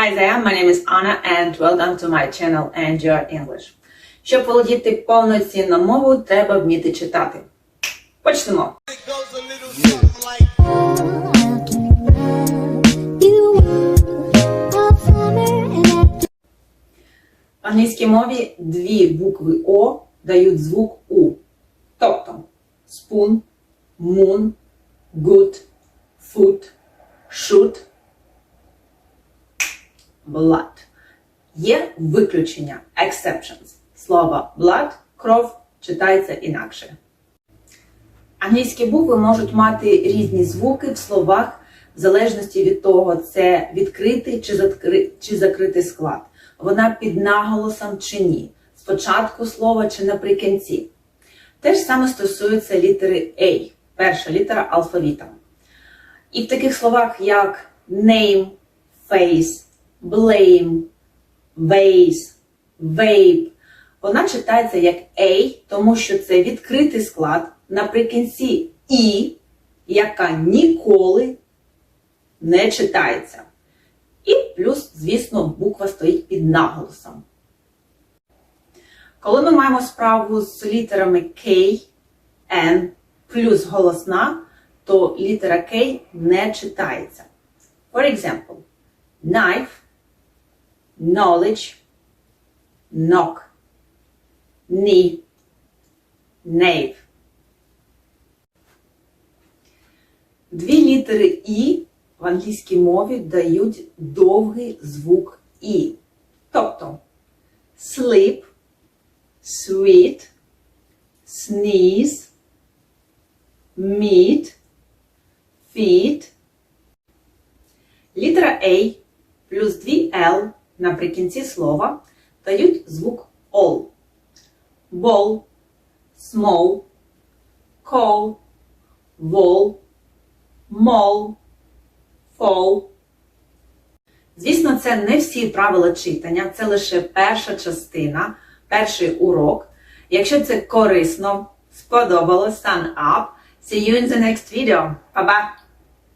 Hi there, my name is Anna and welcome to my channel Enjoy English. Щоб володіти повноцінно мовою, треба вміти читати. Почнемо. В англійській мові дві букви О дають звук У. Тобто spoon, moon, good, foot, shoot, blood. Є виключення exceptions. Слово blood, кров читається інакше. Англійські букви можуть мати різні звуки в словах в залежності від того, це відкритий чи, закри... чи закритий склад. Вона під наголосом чи ні, спочатку слова чи наприкінці. Те ж саме стосується літери A, перша літера алфавіта. І в таких словах, як name, face, blame, vase, vape, вона читається як A, тому що це відкритий склад наприкінці І, яка ніколи не читається. І плюс, звісно, буква стоїть під наголосом. Коли ми маємо справу з літерами K, N плюс голосна, то літера K не читається. For example, knife, knowledge, knock, knee, knave. Дві літери І в англійській мові дають довгий звук І. Тобто sleep, sweet, sneeze, meet, feet. Літера A плюс дві L наприкінці слова дають звук all. Ball, small, call, wall, mall, fall. Звісно, це не всі правила читання, це лише перша частина, перший урок. Якщо це корисно, сподобалось, stand up. See you in the next video. Bye-bye!